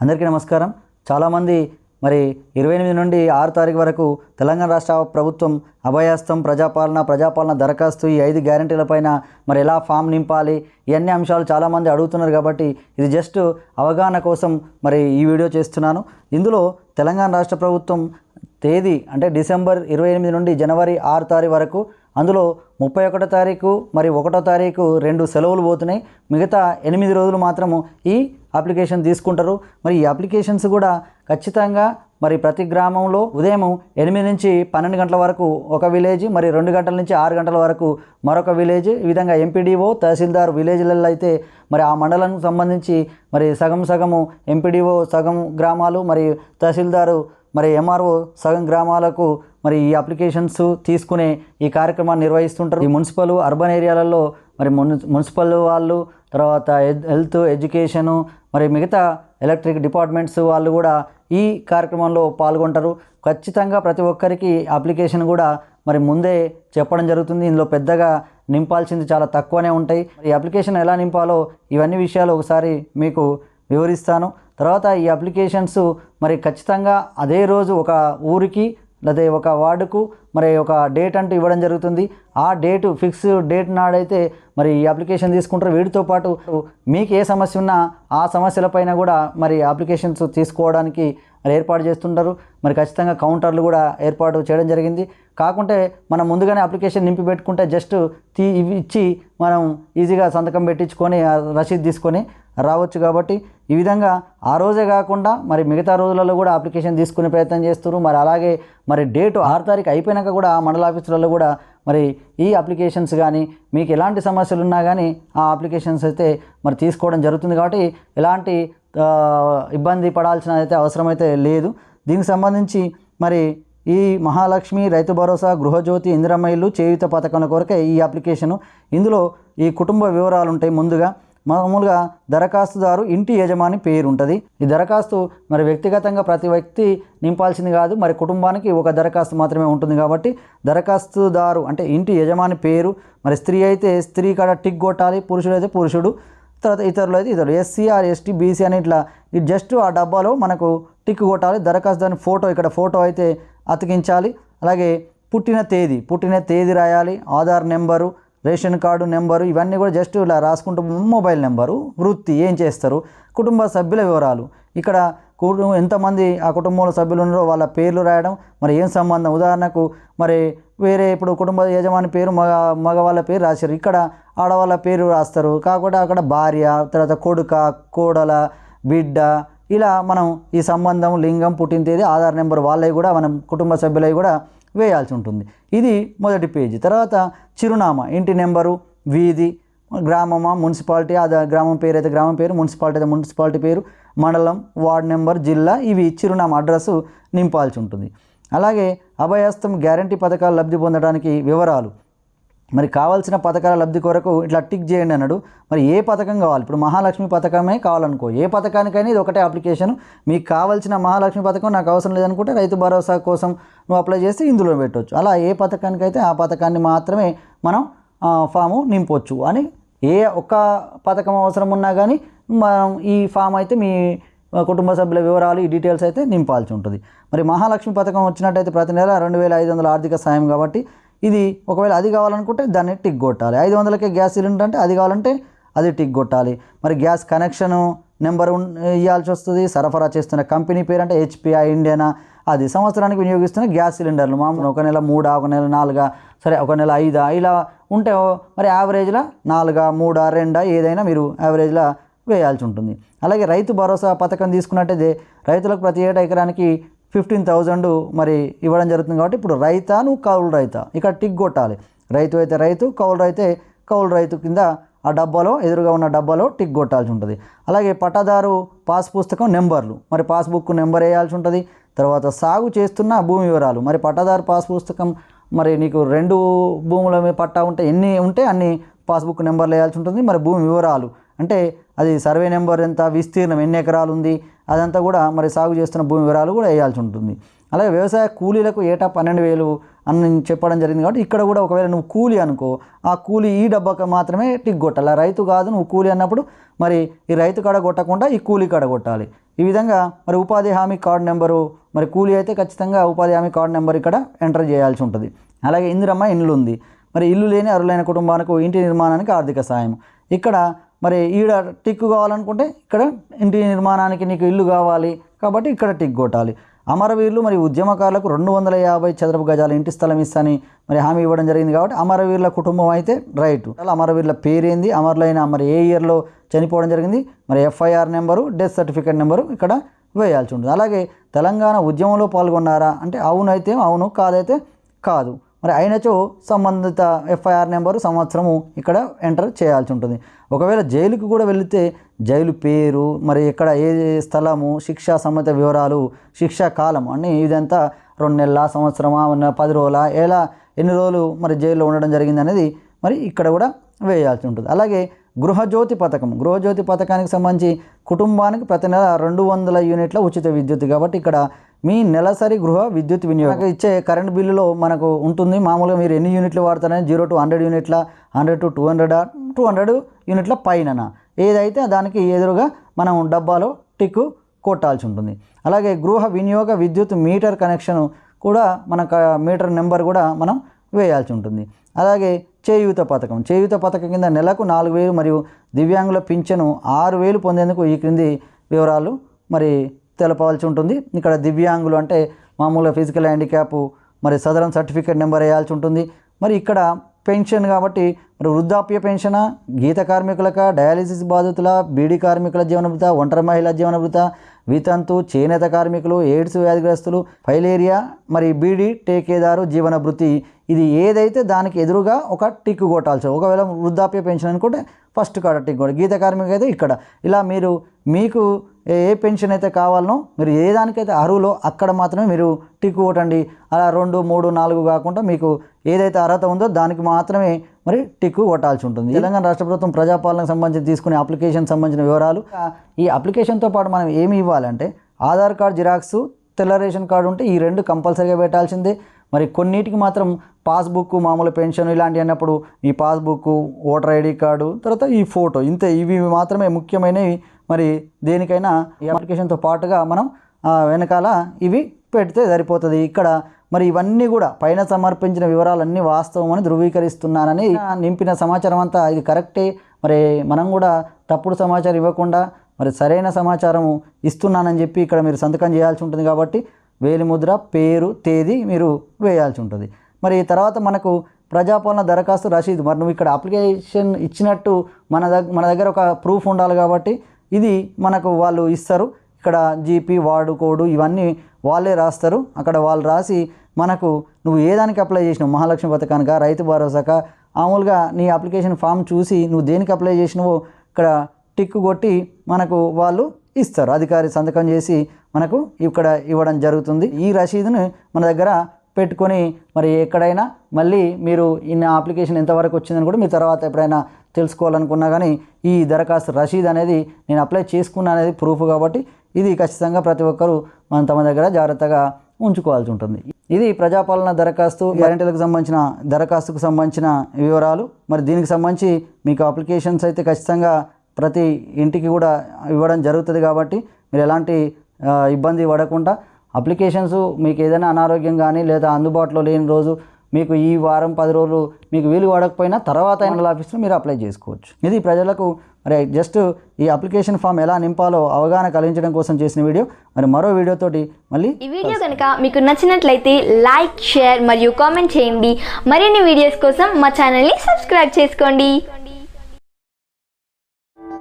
అందరికీ నమస్కారం. చాలామంది మరి ఇరవై ఎనిమిది నుండి ఆరు తారీఖు వరకు తెలంగాణ రాష్ట్ర ప్రభుత్వం అభయాస్తం ప్రజాపాలన ప్రజాపాలన దరఖాస్తు ఈ ఐదు గ్యారంటీలపైన మరి ఎలా ఫామ్ నింపాలి ఇవన్నీ అంశాలు చాలామంది అడుగుతున్నారు కాబట్టి ఇది జస్ట్ అవగాహన కోసం మరి ఈ వీడియో చేస్తున్నాను. ఇందులో తెలంగాణ రాష్ట్ర ప్రభుత్వం తేదీ అంటే డిసెంబర్ ఇరవై ఎనిమిది నుండి జనవరి ఆరు తారీఖు వరకు అందులో ముప్పై ఒకటో తారీఖు మరి ఒకటో తారీఖు రెండు సెలవులు పోతున్నాయి. మిగతా ఎనిమిది రోజులు మాత్రము ఈ అప్లికేషన్ తీసుకుంటారు. మరి ఈ అప్లికేషన్స్ కూడా ఖచ్చితంగా మరి ప్రతి గ్రామంలో ఉదయం ఎనిమిది నుంచి పన్నెండు గంటల వరకు ఒక విలేజ్ మరి రెండు గంటల నుంచి ఆరు గంటల వరకు మరొక విలేజ్ ఈ విధంగా ఎంపీడీఓ తహసీల్దార్ విలేజ్లలో అయితే మరి ఆ మండలానికి సంబంధించి మరి సగం సగము ఎంపీడీఓ సగం గ్రామాలు మరి తహసీల్దారు మరి ఎంఆర్ఓ సగం గ్రామాలకు మరి ఈ అప్లికేషన్స్ తీసుకునే ఈ కార్యక్రమాన్ని నిర్వహిస్తుంటారు. ఈ మున్సిపల్ అర్బన్ ఏరియాలలో మరి మున్ మున్సిపల్ వాళ్ళు తర్వాత హెల్త్ ఎడ్యుకేషను మరి మిగతా ఎలక్ట్రిక్ డిపార్ట్మెంట్స్ వాళ్ళు కూడా ఈ కార్యక్రమంలో పాల్గొంటారు. ఖచ్చితంగా ప్రతి ఒక్కరికి అప్లికేషన్ కూడా మరి ముందే చెప్పడం జరుగుతుంది. ఇందులో పెద్దగా నింపాల్సింది చాలా తక్కువనే ఉంటాయి. ఈ అప్లికేషన్ ఎలా నింపాలో ఇవన్నీ విషయాలు ఒకసారి మీకు వివరిస్తాను. తర్వాత ఈ అప్లికేషన్స్ మరి ఖచ్చితంగా అదే రోజు ఒక ఊరికి లేదా ఒక వార్డుకు మరి ఒక డేట్ అంటూ ఇవ్వడం జరుగుతుంది. ఆ డేటు ఫిక్స్ డేట్ నాడైతే మరి ఈ అప్లికేషన్ తీసుకుంటారు. వీటితో పాటు మీకు ఏ సమస్య ఉన్నా ఆ సమస్యలపైన కూడా మరి అప్లికేషన్స్ తీసుకోవడానికి మరి ఏర్పాటు చేస్తుంటారు. మరి ఖచ్చితంగా కౌంటర్లు కూడా ఏర్పాటు చేయడం జరిగింది. కాకుంటే మనం ముందుగానే అప్లికేషన్ నింపి పెట్టుకుంటే జస్ట్ తీ ఇవి ఇచ్చి మనం ఈజీగా సంతకం పెట్టించుకొని రసీదు తీసుకొని రావచ్చు కాబట్టి ఈ విధంగా ఆ రోజే కాకుండా మరి మిగతా రోజులలో కూడా అప్లికేషన్ తీసుకునే ప్రయత్నం చేస్తున్నారు. మరి అలాగే మరి డేటు ఆరు తారీఖు అయిపోయినాక కూడా మండల ఆఫీసులలో కూడా మరి ఈ అప్లికేషన్స్ కానీ మీకు ఎలాంటి సమస్యలు ఉన్నా కానీ ఆ అప్లికేషన్స్ అయితే మరి తీసుకోవడం జరుగుతుంది కాబట్టి ఎలాంటి ఇబ్బంది పడాల్సిన అయితే అవసరమైతే లేదు. దీనికి సంబంధించి మరి ఈ మహాలక్ష్మి రైతు భరోసా గృహజ్యోతి ఇందిరమ్మ ఇల్లు చేయుత పథకం కొరకే ఈ అప్లికేషను ఇందులో ఈ కుటుంబ వివరాలు ఉంటాయి ముందుగా. మామూలుగా దరఖాస్తుదారు ఇంటి యజమాని పేరు ఉంటుంది ఈ దరఖాస్తు మరి వ్యక్తిగతంగా ప్రతి వ్యక్తి నింపాల్సింది కాదు మరి కుటుంబానికి ఒక దరఖాస్తు మాత్రమే ఉంటుంది కాబట్టి దరఖాస్తుదారు అంటే ఇంటి యజమాని పేరు మరి స్త్రీ అయితే స్త్రీ కాడ టిక్ కొట్టాలి పురుషుడు అయితే పురుషుడు తర్వాత ఇతరులు అయితే ఇతరులు ఎస్సీ ఆర్ ఎస్టీ బీసీ అని ఇట్లా ఇది జస్ట్ ఆ డబ్బాలో మనకు టిక్ కొట్టాలి దరఖాస్తు దాని ఫోటో ఇక్కడ ఫోటో అయితే అతికించాలి. అలాగే పుట్టిన తేదీ పుట్టిన తేదీ రాయాలి Aadhaar number ration card number ఇవన్నీ కూడా జస్ట్ ఇలా రాసుకుంటూ మొబైల్ నెంబరు వృత్తి ఏం చేస్తారు కుటుంబ సభ్యుల వివరాలు. ఇక్కడ కుటుంబం ఎంతమంది ఆ కుటుంబంలో సభ్యులు ఉన్నారో వాళ్ళ పేర్లు రాయడం మరి ఏం సంబంధం? ఉదాహరణకు మరి వేరే ఇప్పుడు కుటుంబ యజమాని పేరు మగ మగవాళ్ళ పేరు రాశారు. ఇక్కడ ఆడవాళ్ళ పేరు రాస్తారు. కాకుండా అక్కడ భార్య తర్వాత కొడుక కోడల బిడ్డ ఇలా మనం ఈ సంబంధం లింగం పుట్టిన తేదీ ఆధార్ నెంబర్ వాళ్ళవి కూడా మనం కుటుంబ సభ్యులవి కూడా వేయాల్సి ఉంటుంది. ఇది మొదటి పేజీ. తర్వాత చిరునామా ఇంటి నెంబరు వీధి గ్రామమా మున్సిపాలిటీ అది గ్రామం పేరు అయితే గ్రామం పేరు మున్సిపాలిటీ అయితే మున్సిపాలిటీ పేరు మండలం వార్డ్ నెంబర్ జిల్లా ఇవి చిరునామా అడ్రస్ నింపాల్సి ఉంటుంది. అలాగే అభయాస్తం గ్యారంటీ పథకాలు లబ్ధి పొందడానికి వివరాలు. మరి కావాల్సిన పథకాల లబ్ధి కొరకు ఇట్లా టిక్ చేయండి అన్నాడు. మరి ఏ పథకం కావాలి? ఇప్పుడు మహాలక్ష్మి పథకమే కావాలనుకో. ఏ పథకానికైనా ఇది ఒకటే అప్లికేషన్. మీకు కావాల్సిన మహాలక్ష్మి పథకం నాకు అవసరం లేదనుకుంటే రైతు భరోసా కోసం నువ్వు అప్లై చేస్తే ఇందులో పెట్టవచ్చు అలా ఏ పథకానికైతే ఆ పథకాన్ని మాత్రమే మనం ఫాము నింపొచ్చు అని ఏ ఒక్క పథకం అవసరం ఉన్నా కానీ మనం ఈ ఫామ్ అయితే మీ కుటుంబ సభ్యుల వివరాలు ఈ డీటెయిల్స్ అయితే నింపాల్సి ఉంటుంది. మరి మహాలక్ష్మి పథకం వచ్చినట్టయితే ప్రతి నెల రెండు వేల ఐదు వందల ఆర్థిక సాయం కాబట్టి ఇది ఒకవేళ అది కావాలనుకుంటే దాన్ని టిక్ కొట్టాలి. ఐదు వందలకే గ్యాస్ సిలిండర్ అంటే అది కావాలంటే అది టిక్ కొట్టాలి. మరి గ్యాస్ కనెక్షను నెంబర్ ఇవ్వాల్సి వస్తుంది. సరఫరా చేస్తున్న కంపెనీ పేరు అంటే హెచ్పిఐ ఇండియానా? అది సంవత్సరానికి వినియోగిస్తున్న గ్యాస్ సిలిండర్లు. మామూలు ఒక నెల మూడా ఒక నెల నాలుగా సరే ఒక నెల ఐదా? ఇలా ఉంటే మరి యావరేజ్లో నాలుగా మూడా రెండా? ఏదైనా మీరు యావరేజ్లో వేయాల్సి ఉంటుంది. అలాగే రైతు భరోసా పథకం తీసుకున్నట్టయితే రైతులకు ప్రతి ఏటా ఎకరానికి ఫిఫ్టీన్ థౌజండ్ మరి ఇవ్వడం జరుగుతుంది కాబట్టి ఇప్పుడు రైతా నువ్వు కౌలు రైతా. ఇక్కడ టిక్ కొట్టాలి. రైతు అయితే రైతు కౌలు అయితే కౌలు రైతు కింద ఆ డబ్బాలో ఎదురుగా ఉన్న డబ్బాలో టిక్ కొట్టాల్సి ఉంటుంది. అలాగే పట్టాదారు పాస్ పుస్తకం నెంబర్లు. మరి పాస్బుక్ నెంబర్ వేయాల్సి ఉంటుంది. తర్వాత సాగు చేస్తున్న భూమి వివరాలు. మరి పట్టాదారు పాస్ పుస్తకం మరి నీకు రెండు భూముల మీద పట్టా ఉంటే ఎన్ని ఉంటే అన్ని పాస్బుక్ నెంబర్లు వేయాల్సి ఉంటుంది. మరి భూమి వివరాలు. అంటే అది సర్వే నెంబర్ ఎంత? విస్తీర్ణం ఎన్ని ఎకరాలు ఉంది? అదంతా కూడా మరి సాగు చేస్తున్న భూమి వివరాలు కూడా వేయాల్సి ఉంటుంది. అలాగే వ్యవసాయ కూలీలకు ఏటా పన్నెండు వేలు అని చెప్పడం జరిగింది కాబట్టి ఇక్కడ కూడా ఒకవేళ నువ్వు కూలి అనుకో ఆ కూలి ఈ డబ్బాకి మాత్రమే టిక్ కొట్టాలి. ఆ రైతు కాదు నువ్వు కూలి అన్నప్పుడు మరి ఈ రైతు కాడ కొట్టకుండా ఈ కూలి కాడ కొట్టాలి. ఈ విధంగా మరి ఉపాధి హామీ కార్డు నెంబరు మరి కూలి అయితే ఖచ్చితంగా ఉపాధి హామీ కార్డు నెంబర్ ఇక్కడ ఎంటర్ చేయాల్సి ఉంటుంది. అలాగే ఇందిరమ్మ ఇండ్లు ఉంది మరి ఇల్లు లేని అరులైన కుటుంబానికి ఇంటి నిర్మాణానికి ఆర్థిక సాయం. ఇక్కడ మరి ఈడ టిక్ కావాలనుకుంటే ఇక్కడ ఇంటి నిర్మాణానికి నీకు ఇల్లు కావాలి కాబట్టి ఇక్కడ టిక్ కొట్టాలి. అమరవీరులు మరి ఉద్యమకారులకు రెండు వందల యాభై చదరపు గజాల ఇంటి స్థలం ఇస్తాని మరి హామీ ఇవ్వడం జరిగింది కాబట్టి అమరవీరుల కుటుంబం అయితే రైట్. అలా అమరవీరుల పేరేంది? అమరులైన మరి ఏ ఇయర్లో చనిపోవడం జరిగింది? మరి FIR number death certificate number ఇక్కడ వేయాల్సి ఉంటుంది. అలాగే తెలంగాణ ఉద్యమంలో పాల్గొన్నారా? అంటే అవునైతే అవును కాదైతే కాదు. మరి అయినచో సంబంధిత ఎఫ్ఐఆర్ నెంబరు సంవత్సరము ఇక్కడ ఎంటర్ చేయాల్సి ఉంటుంది. ఒకవేళ జైలుకు కూడా వెళితే జైలు పేరు మరి ఎక్కడ ఏ స్థలము శిక్షా సంబంధిత వివరాలు శిక్షా కాలం అని ఇదంతా రెండు నెలల సంవత్సరమా ఉన్న పది రోజుల ఎలా ఎన్ని రోజులు మరి జైల్లో ఉండడం జరిగింది అనేది మరి ఇక్కడ కూడా వేయాల్సి ఉంటుంది. అలాగే గృహజ్యోతి పథకం. గృహజ్యోతి పథకానికి సంబంధించి కుటుంబానికి ప్రతి నెల రెండు వందల యూనిట్ల ఉచిత విద్యుత్. కాబట్టి ఇక్కడ మీ నెలసరి గృహ విద్యుత్ వినియోగం. ఇచ్చే కరెంట్ బిల్లులో మనకు ఉంటుంది. మామూలుగా మీరు ఎన్ని యూనిట్లు వాడతారని జీరో టు హండ్రెడ్ యూనిట్ల hundred to two hundred two hundred యూనిట్ల పైన ఏదైతే దానికి ఎదురుగా మనం డబ్బాలో టిక్కు కొట్టాల్సి ఉంటుంది. అలాగే గృహ వినియోగ విద్యుత్ మీటర్ కనెక్షన్ కూడా మన మీటర్ నెంబర్ కూడా మనం వేయాల్సి ఉంటుంది. అలాగే చేయూత పథకం. చేయూత పథకం కింద నెలకు నాలుగు వేలు మరియు దివ్యాంగుల పింఛను ఆరు వేలు పొందేందుకు ఈ క్రింది వివరాలు మరి తెలపవలసి ఉంటుంది. ఇక్కడ దివ్యాంగులు అంటే మామూలుగా ఫిజికల్ హ్యాండిక్యాప్ మరి సదరన్ సర్టిఫికేట్ నెంబర్ వేయాల్సి ఉంటుంది. మరి ఇక్కడ పెన్షన్ కాబట్టి మరి వృద్ధాప్య పెన్షనా? గీత కార్మికులక? డయాలిసిస్ బాధితుల? బీడీ కార్మికుల జీవనభృత? ఒంటరి మహిళల జీవనభృత? వితంతు చేనేత కార్మికులు ఎయిడ్స్ వ్యాధిగ్రస్తులు ఫైలేరియా మరి బీడీ టేకేదారు జీవన భృతి ఇది ఏదైతే దానికి ఎదురుగా ఒక టిక్ కొట్టాల్సి ఒకవేళ వృద్ధాప్య పెన్షన్ అనుకుంటే ఫస్ట్ కాడ టిక్ కొట్టాలి. గీత కార్మిక అయితే ఇక్కడ. ఇలా మీరు మీకు ఏ పెన్షన్ అయితే కావాలనో మీరు ఏ దానికైతే అర్హులో అక్కడ మాత్రమే మీరు టిక్ కొట్టండి. అలా రెండు మూడు నాలుగు కాకుండా మీకు ఏదైతే అర్హత ఉందో దానికి మాత్రమే మరి టిక్ కొట్టాల్సి ఉంటుంది. తెలంగాణ రాష్ట్ర ప్రభుత్వం ప్రజాపాలనకు సంబంధించి తీసుకునే అప్లికేషన్ సంబంధించిన వివరాలు. ఈ అప్లికేషన్తో పాటు మనం ఏమి ఇవ్వాలంటే ఆధార్ కార్డ్ జిరాక్స్ తెల్ల రేషన్ కార్డు ఉంటే ఈ రెండు కంపల్సరీగా పెట్టాల్సిందే. మరి కొన్నిటికి మాత్రం పాస్బుక్ మామూలు పెన్షన్ ఇలాంటివి అన్నప్పుడు ఈ పాస్బుక్ ఓటర్ ఐడి కార్డు తర్వాత ఈ ఫోటో ఇంతే. ఇవి మాత్రమే ముఖ్యమైనవి. మరి దేనికైనా ఈ అప్లికేషన్తో పాటుగా మనం వెనకాల ఇవి పెడితే సరిపోతుంది. ఇక్కడ మరి ఇవన్నీ కూడా పైన సమర్పించిన వివరాలన్నీ వాస్తవం అని ధృవీకరిస్తున్నానని నింపిన సమాచారం అంతా ఇది కరెక్టే. మరి మనం కూడా తప్పుడు సమాచారం ఇవ్వకుండా మరి సరైన సమాచారం ఇస్తున్నానని చెప్పి ఇక్కడ మీరు సంతకం చేయాల్సి ఉంటుంది కాబట్టి వేలిముద్ర పేరు తేదీ మీరు వేయాల్సి ఉంటుంది. మరి తర్వాత మనకు ప్రజాపాలన దరఖాస్తు రసీదు. మరి నువ్వు ఇక్కడ అప్లికేషన్ ఇచ్చినట్టు మన దగ్గర మన దగ్గర ఒక ప్రూఫ్ ఉండాలి కాబట్టి ఇది మనకు వాళ్ళు ఇస్తారు. ఇక్కడ జీపీ వార్డు కోడు ఇవన్నీ వాళ్ళే రాస్తారు. అక్కడ వాళ్ళు రాసి మనకు నువ్వు ఏ దానికి అప్లై చేసినావు? మహాలక్ష్మి పథకానిక? రైతు భరోసాక? మామూలుగా నీ అప్లికేషన్ ఫామ్ చూసి నువ్వు దేనికి అప్లై చేసినావో ఇక్కడ టిక్ కొట్టి మనకు వాళ్ళు ఇస్తారు. అధికారి సంతకం చేసి మనకు ఇక్కడ ఇవ్వడం జరుగుతుంది. ఈ రసీదును మన దగ్గర పెట్టుకొని మరి ఎక్కడైనా మళ్ళీ మీరు ఇన్ని అప్లికేషన్ ఎంతవరకు వచ్చిందని కూడా మీ తర్వాత ఎప్పుడైనా తెలుసుకోవాలనుకున్నా కానీ ఈ దరఖాస్తు రసీద్ అనేది నేను అప్లై చేసుకున్నా అనేది ప్రూఫ్ కాబట్టి ఇది ఖచ్చితంగా ప్రతి ఒక్కరూ మనం తమ దగ్గర జాగ్రత్తగా ఉంచుకోవాల్సి ఉంటుంది. ఇది ప్రజాపాలన దరఖాస్తు గ్యారెంటీలకు సంబంధించిన దరఖాస్తుకు సంబంధించిన వివరాలు. మరి దీనికి సంబంధించి మీకు అప్లికేషన్స్ అయితే ఖచ్చితంగా ప్రతి ఇంటికి కూడా ఇవ్వడం జరుగుతుంది కాబట్టి మీరు ఎలాంటి ఇబ్బంది పడకుండా అప్లికేషన్స్ మీకు ఏదైనా అనారోగ్యం కానీ లేదా అందుబాటులో లేని రోజు మీకు ఈ వారం పది రోజులు మీకు వీలు పడకపోయినా తర్వాత అయిన ఆఫీస్లో మీరు అప్లై చేసుకోవచ్చు. ఇది ప్రజలకు మరి జస్ట్ ఈ అప్లికేషన్ ఫామ్ ఎలా నింపాలో అవగాహన కలిగించడం కోసం చేసిన వీడియో. మరి మరో వీడియోతోటి మళ్ళీ ఈ వీడియో కనుక మీకు నచ్చినట్లయితే లైక్ షేర్ మరియు కామెంట్ చేయండి. మరిన్ని వీడియోస్ కోసం మా ఛానల్ని సబ్స్క్రైబ్ చేసుకోండి.